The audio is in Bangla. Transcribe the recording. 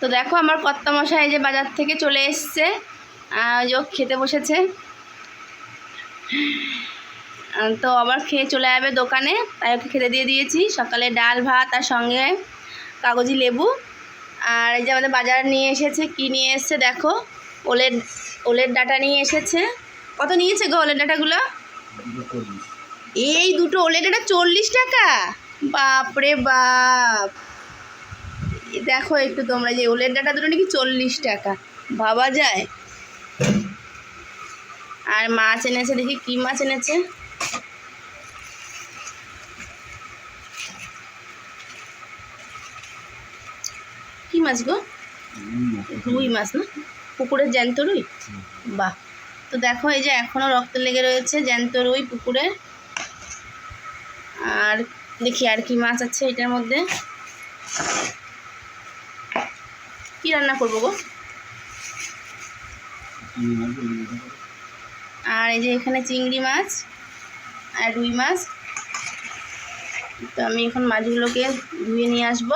তো দেখো আমার কর্তা মশাই যে বাজার থেকে চলে এসছে। ওই যে খেতে বসেছে। তো আবার খেয়ে চলে যাবে দোকানে। তাই ওকে খেতে দিয়ে দিয়েছি। সকালে ডাল ভাত আর সঙ্গে কাগজি লেবু। আর এই যে আমাদের বাজার নিয়ে এসেছে কি নিয়ে এসেছে দেখো। ওলের ওলের ডাটা নিয়ে এসেছে। কত নিয়েছে গো ওলের ডাটাগুলো? এই দুটো ওলের ডাটা চল্লিশ টাকা? বাপরে বাপ! দেখো একটু তোমরা যে ওলের ডাটা দুটো নাকি চল্লিশ টাকা। ভাবা যায়? আর মাছ এনেছে, দেখি কি মাছ এনেছে। কি মাছ গো? রুই মাছ না? পুকুরের জ্যান্ত রুই? বাহ। তো দেখো, এই যে এখনও রক্ত লেগে রয়েছে জ্যান্ত রুই পুকুরে। আর দেখি আর কি মাছ আছে এটার মধ্যে। কি রান্না করব গো? আর এই যে এখানে চিংড়ি মাছ আর রুই মাছ। তো আমি এখন মাছগুলোকে ধুয়ে নিয়ে আসব।